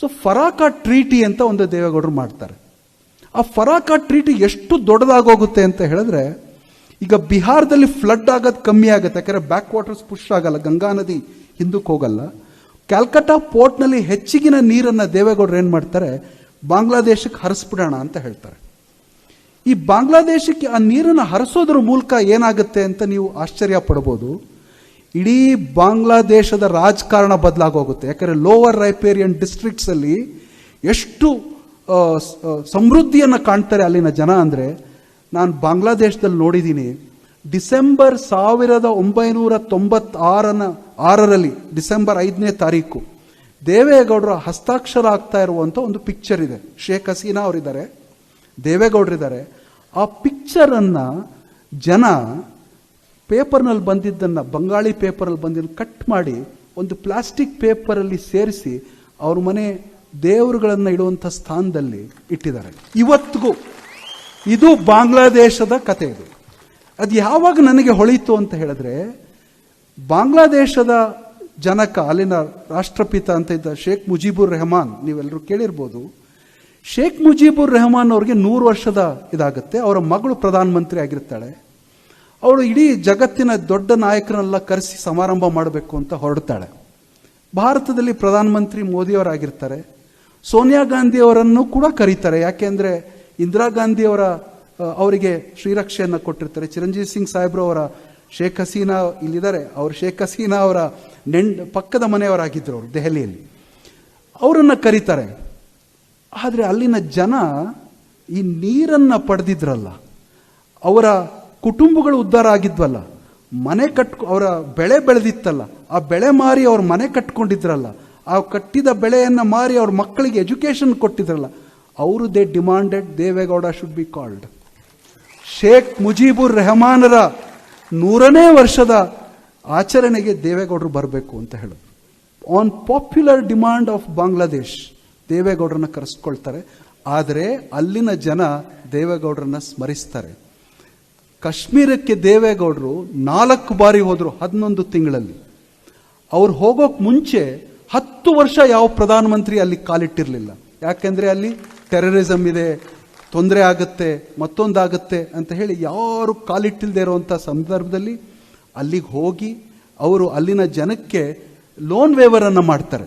So ಫರಾಕ treaty ಅಂತ ಒಂದು ದೇವೇಗೌಡರು ಮಾಡ್ತಾರೆ. ಆ ಫರಾಕ ಟ್ರೀಟಿ ಎಷ್ಟು ದೊಡ್ಡದಾಗೋಗುತ್ತೆ ಅಂತ ಹೇಳಿದ್ರೆ, ಈಗ ಬಿಹಾರದಲ್ಲಿ ಫ್ಲಡ್ ಆಗೋದು ಕಮ್ಮಿ ಆಗುತ್ತೆ. ಯಾಕಂದರೆ ಬ್ಯಾಕ್ ವಾಟರ್ಸ್ ಪುಷ್ ಆಗಲ್ಲ, ಗಂಗಾ ನದಿ ಹಿಂದಕ್ಕೆ ಹೋಗಲ್ಲ. ಕ್ಯಾಲ್ಕಟಾ ಪೋರ್ಟ್ನಲ್ಲಿ ಹೆಚ್ಚಿಗಿನ ನೀರನ್ನು ದೇವೇಗೌಡರು ಏನು ಮಾಡ್ತಾರೆ, ಬಾಂಗ್ಲಾದೇಶಕ್ಕೆ ಹರಿಸ್ಬಿಡೋಣ ಅಂತ ಹೇಳ್ತಾರೆ. ಈ ಬಾಂಗ್ಲಾದೇಶಕ್ಕೆ ಆ ನೀರನ್ನು ಹರಿಸೋದ್ರ ಮೂಲಕ ಏನಾಗುತ್ತೆ ಅಂತ ನೀವು ಆಶ್ಚರ್ಯ ಪಡ್ಬೋದು. ಇಡೀ ಬಾಂಗ್ಲಾದೇಶದ ರಾಜಕಾರಣ ಬದಲಾಗೋಗುತ್ತೆ. ಯಾಕಂದರೆ ಲೋವರ್ ರೈಪೇರಿಯನ್ ಡಿಸ್ಟ್ರಿಕ್ಟ್ಸಲ್ಲಿ ಎಷ್ಟು ಸಮೃದ್ಧಿಯನ್ನು ಕಾಣ್ತಾರೆ ಅಲ್ಲಿನ ಜನ ಅಂದರೆ, ನಾನು ಬಾಂಗ್ಲಾದೇಶದಲ್ಲಿ ನೋಡಿದ್ದೀನಿ ಡಿಸೆಂಬರ್ ಸಾವಿರದ ಒಂಬೈನೂರ ತೊಂಬತ್ತಾರನ ಆರರಲ್ಲಿ, ಡಿಸೆಂಬರ್ ಐದನೇ ತಾರೀಕು, ದೇವೇಗೌಡರ ಹಸ್ತಾಕ್ಷರ ಆಗ್ತಾ ಇರುವಂಥ ಒಂದು ಪಿಕ್ಚರ್ ಇದೆ. ಶೇಖ್ ಹಸೀನಾ ಅವರಿದ್ದಾರೆ, ದೇವೇಗೌಡರಿದ್ದಾರೆ. ಆ ಪಿಕ್ಚರನ್ನು ಜನ ಪೇಪರ್ನಲ್ಲಿ ಬಂದಿದ್ದನ್ನು, ಬಂಗಾಳಿ ಪೇಪರಲ್ಲಿ ಬಂದಿದ್ದು ಕಟ್ ಮಾಡಿ ಒಂದು ಪ್ಲಾಸ್ಟಿಕ್ ಪೇಪರಲ್ಲಿ ಸೇರಿಸಿ ಅವ್ರ ಮನೆ ದೇವರುಗಳನ್ನು ಇಡುವಂಥ ಸ್ಥಾನದಲ್ಲಿ ಇಟ್ಟಿದ್ದಾರೆ. ಇವತ್ತಿಗೂ ಇದು ಬಾಂಗ್ಲಾದೇಶದ ಕತೆ ಇದು. ಅದು ಯಾವಾಗ ನನಗೆ ಹೊಳಿತು ಅಂತ ಹೇಳಿದ್ರೆ, ಬಾಂಗ್ಲಾದೇಶದ ಜನಕ, ಅಲ್ಲಿನ ರಾಷ್ಟ್ರಪಿತ ಅಂತ ಇದ್ದ ಶೇಖ್ ಮುಜೀಬುರ್ ರೆಹಮಾನ್ ನೀವೆಲ್ಲರೂ ಕೇಳಿರ್ಬೋದು, ಶೇಖ್ ಮುಜೀಬುರ್ ರೆಹಮಾನ್ ಅವ್ರಿಗೆ ನೂರು ವರ್ಷದ ಇದಾಗುತ್ತೆ, ಅವರ ಮಗಳು ಪ್ರಧಾನಮಂತ್ರಿ ಆಗಿರ್ತಾಳೆ. ಅವಳು ಇಡೀ ಜಗತ್ತಿನ ದೊಡ್ಡ ನಾಯಕರನ್ನೆಲ್ಲ ಕರೆಸಿ ಸಮಾರಂಭ ಮಾಡಬೇಕು ಅಂತ ಹೊರಡ್ತಾಳೆ. ಭಾರತದಲ್ಲಿ ಪ್ರಧಾನಮಂತ್ರಿ ಮೋದಿಯವರಾಗಿರ್ತಾರೆ. ಸೋನಿಯಾ ಗಾಂಧಿ ಅವರನ್ನು ಕೂಡ ಕರೀತಾರೆ. ಯಾಕೆಂದ್ರೆ ಇಂದಿರಾ ಗಾಂಧಿಯವರ ಅವರಿಗೆ ಶ್ರೀರಕ್ಷೆಯನ್ನು ಕೊಟ್ಟಿರ್ತಾರೆ. ಚಿರಂಜೀವಿ ಸಿಂಗ್ ಸಾಹೇಬ್ರು ಅವರ ಶೇಖ್ ಹಸೀನಾ ಇಲ್ಲಿದ್ದಾರೆ. ಅವರು ಶೇಖ್ ಹಸೀನಾ ಅವರ ನೆಂಡ್ ಪಕ್ಕದ ಮನೆಯವರಾಗಿದ್ದರು ಅವರು ದೆಹಲಿಯಲ್ಲಿ. ಅವರನ್ನು ಕರೀತಾರೆ. ಆದರೆ ಅಲ್ಲಿನ ಜನ ಈ ನೀರನ್ನು ಪಡೆದಿದ್ರಲ್ಲ. ಅವರ ಕುಟುಂಬಗಳು ಉದ್ಧಾರ ಆಗಿದ್ವಲ್ಲ, ಮನೆ ಕಟ್ ಅವರ ಬೆಳೆ ಬೆಳೆದಿತ್ತಲ್ಲ, ಆ ಬೆಳೆ ಮಾರಿ ಅವ್ರ ಮನೆ ಕಟ್ಕೊಂಡಿದ್ರಲ್ಲ, ಆ ಕಟ್ಟಿದ ಬೆಳೆಯನ್ನು ಮಾರಿ ಅವ್ರ ಮಕ್ಕಳಿಗೆ ಎಜುಕೇಷನ್ ಕೊಟ್ಟಿದ್ರಲ್ಲ, ಅವರು they demanded Deve Gowda should be called Sheikh Mujibur ರೆಹಮಾನರ ನೂರನೇ ವರ್ಷದ ಆಚರಣೆಗೆ ದೇವೇಗೌಡರು ಬರಬೇಕು ಅಂತ ಹೇಳೋದು. On popular demand of Bangladesh ದೇವೇಗೌಡರನ್ನ ಕರೆಸ್ಕೊಳ್ತಾರೆ, ಆದರೆ ಅಲ್ಲಿನ ಜನ ದೇವೇಗೌಡರನ್ನ ಸ್ಮರಿಸ್ತಾರೆ. ಕಾಶ್ಮೀರಕ್ಕೆ ದೇವೇಗೌಡರು ನಾಲ್ಕು ಬಾರಿ ಹೋದರು ಹದಿನೊಂದು ತಿಂಗಳಲ್ಲಿ. ಅವ್ರು ಹೋಗೋಕೆ ಮುಂಚೆ ಹತ್ತು ವರ್ಷ ಯಾವ ಪ್ರಧಾನಮಂತ್ರಿ ಅಲ್ಲಿ ಕಾಲಿಟ್ಟಿರಲಿಲ್ಲ. ಯಾಕೆಂದರೆ ಅಲ್ಲಿ ಟೆರರಿಸಮ್ ಇದೆ, ತೊಂದರೆ ಆಗುತ್ತೆ, ಮತ್ತೊಂದಾಗುತ್ತೆ ಅಂತ ಹೇಳಿ ಯಾರು ಕಾಲಿಟ್ಟಿಲ್ಲದೆ ಇರುವಂಥ ಸಂದರ್ಭದಲ್ಲಿ ಅಲ್ಲಿಗೆ ಹೋಗಿ ಅವರು ಅಲ್ಲಿನ ಜನಕ್ಕೆ ಲೋನ್ ವೇವರನ್ನು ಮಾಡ್ತಾರೆ.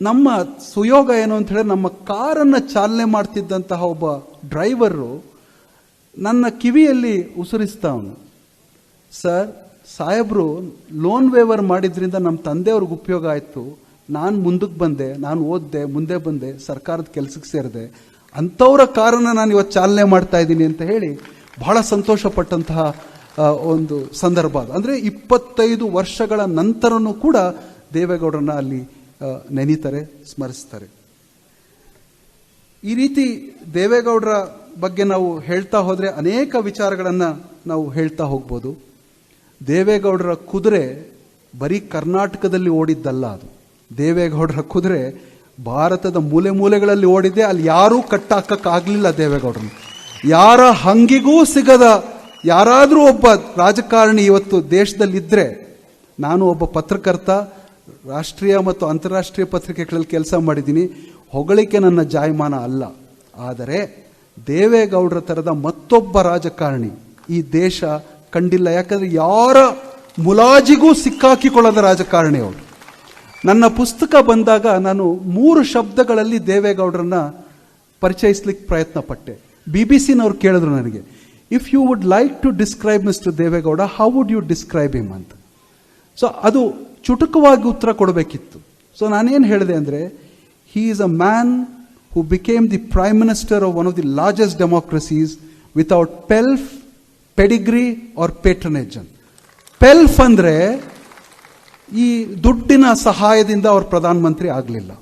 ನಮ್ಮ ಸುಯೋಗ ಏನು ಅಂತ ಹೇಳಿದ್ರೆ ನಮ್ಮ ಕಾರನ್ನು ಚಾಲನೆ ಮಾಡ್ತಿದ್ದಂತಹ ಒಬ್ಬ ಡ್ರೈವರು ನನ್ನ ಕಿವಿಯಲ್ಲಿ ಉಸುರಿಸ್ತಾವನು ಸರ್, ಸಾಹೇಬ್ರು ಲೋನ್ ವೇವರ್ ಮಾಡಿದ್ರಿಂದ ನಮ್ಮ ತಂದೆಯವ್ರಿಗೆ ಉಪಯೋಗ ಆಯಿತು. ನಾನು ಮುಂದಕ್ಕೆ ಬಂದೆ, ನಾನು ಓದಿದೆ, ಮುಂದೆ ಬಂದೆ, ಸರ್ಕಾರದ ಕೆಲಸಕ್ಕೆ ಸೇರಿದೆ. ಅಂಥವರ ಕಾರಣ ನಾನು ಇವತ್ತು ಚಾಲನೆ ಮಾಡ್ತಾ ಇದ್ದೀನಿ ಅಂತ ಹೇಳಿ ಬಹಳ ಸಂತೋಷಪಟ್ಟಂತಹ ಒಂದು ಸಂದರ್ಭ ಅದು. ಅಂದರೆ ಇಪ್ಪತ್ತೈದು ವರ್ಷಗಳ ನಂತರನೂ ಕೂಡ ದೇವೇಗೌಡರನ್ನ ಅಲ್ಲಿ ನೆನೀತಾರೆ, ಸ್ಮರಿಸ್ತಾರೆ. ಈ ರೀತಿ ದೇವೇಗೌಡರ ಬಗ್ಗೆ ನಾವು ಹೇಳ್ತಾ ಹೋದರೆ ಅನೇಕ ವಿಚಾರಗಳನ್ನು ನಾವು ಹೇಳ್ತಾ ಹೋಗ್ಬೋದು. ದೇವೇಗೌಡರ ಕುದುರೆ ಬರೀ ಕರ್ನಾಟಕದಲ್ಲಿ ಓಡಿದ್ದಲ್ಲ ಅದು. ದೇವೇಗೌಡರ ಕುದುರೆ ಭಾರತದ ಮೂಲೆ ಮೂಲೆಗಳಲ್ಲಿ ಓಡಿದೆ, ಅಲ್ಲಿ ಯಾರೂ ಕಟ್ಟಾಕಕ್ಕಾಗಲಿಲ್ಲ ದೇವೇಗೌಡರನ್ನು. ಯಾರ ಹಂಗಿಗೂ ಸಿಗದ ಯಾರಾದರೂ ಒಬ್ಬ ರಾಜಕಾರಣಿ ಇವತ್ತು ದೇಶದಲ್ಲಿದ್ದರೆ ನಾನು ಒಬ್ಬ ಪತ್ರಕರ್ತ, ರಾಷ್ಟ್ರೀಯ ಮತ್ತು ಅಂತಾರಾಷ್ಟ್ರೀಯ ಪತ್ರಿಕೆಗಳಲ್ಲಿ ಕೆಲಸ ಮಾಡಿದ್ದೀನಿ, ಹೊಗಳಿಕೆ ನನ್ನ ಜಾಯಮಾನ ಅಲ್ಲ. ಆದರೆ ದೇವೇಗೌಡರ ಥರದ ಮತ್ತೊಬ್ಬ ರಾಜಕಾರಣಿ ಈ ದೇಶ ಕಂಡಿಲ್ಲ. ಯಾಕಂದ್ರೆ ಯಾರ ಮುಲಾಜಿಗೂ ಸಿಕ್ಕಾಕಿಕೊಳ್ಳದ ರಾಜಕಾರಣಿ ಅವರು ನನ್ನ ಪುಸ್ತಕ ಬಂದಾಗ ನಾನು ಮೂರು ಶಬ್ದಗಳಲ್ಲಿ ದೇವೇಗೌಡರನ್ನ ಪರಿಚಯಿಸ್ಲಿಕ್ಕೆ ಪ್ರಯತ್ನ ಪಟ್ಟೆ ಬಿ ಬಿ ಸಿನವ್ರು ಕೇಳಿದ್ರು ನನಗೆ if you would like to describe mister Deve Gowda how would you describe him ಅಂತ. ಸೊ ಅದು ಚುಟುಕವಾಗಿ ಉತ್ತರ ಕೊಡಬೇಕಿತ್ತು. ಸೊ ನಾನೇನು ಹೇಳಿದೆ ಅಂದರೆ he is a man who became the prime minister of one of the largest democracies without pelf pedigree or patronage pelf ಅಂದರೆ ಈ ದುಡ್ಡಿನ ಸಹಾಯದಿಂದ ಅವ್ರ ಪ್ರಧಾನಮಂತ್ರಿ ಆಗಲಿಲ್ಲ.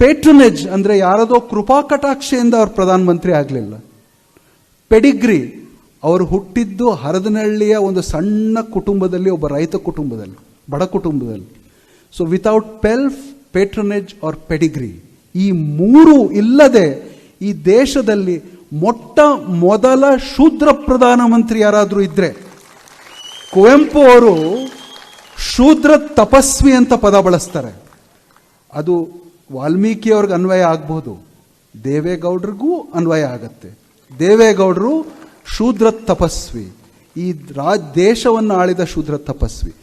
ಪೇಟ್ರನೇಜ್ ಅಂದರೆ ಯಾರದೋ ಕೃಪಾ ಕಟಾಕ್ಷೆಯಿಂದ ಅವರು ಪ್ರಧಾನಮಂತ್ರಿ ಆಗಲಿಲ್ಲ. ಪೆಡಿಗ್ರಿ ಅವರು ಹುಟ್ಟಿದ್ದು ಹರದನಹಳ್ಳಿಯ ಒಂದು ಸಣ್ಣ ಕುಟುಂಬದಲ್ಲಿ, ಒಬ್ಬ ರೈತ ಕುಟುಂಬದಲ್ಲಿ, ಬಡ ಕುಟುಂಬದಲ್ಲಿ. So without pelf patronage or pedigree ಈ ಮೂರು ಇಲ್ಲದೆ ಈ ದೇಶದಲ್ಲಿ ಮೊಟ್ಟ ಮೊದಲ ಶೂದ್ರ ಪ್ರಧಾನಮಂತ್ರಿ ಯಾರಾದರೂ ಇದ್ರೆ ಕುವೆಂಪು ಅವರು ಶೂದ್ರ ತಪಸ್ವಿ ಅಂತ ಪದ ಬಳಸ್ತಾರೆ. ಅದು ವಾಲ್ಮೀಕಿಯವ್ರಿಗೆ ಅನ್ವಯ ಆಗ್ಬೋದು. ದೇವೇಗೌಡ್ರಿಗೂ ಅನ್ವಯ ಆಗತ್ತೆ. ದೇವೇಗೌಡರು ಶೂದ್ರ ತಪಸ್ವಿ. ಈ ರಾ ದೇಶವನ್ನು ಆಳಿದ ಶೂದ್ರ ತಪಸ್ವಿ.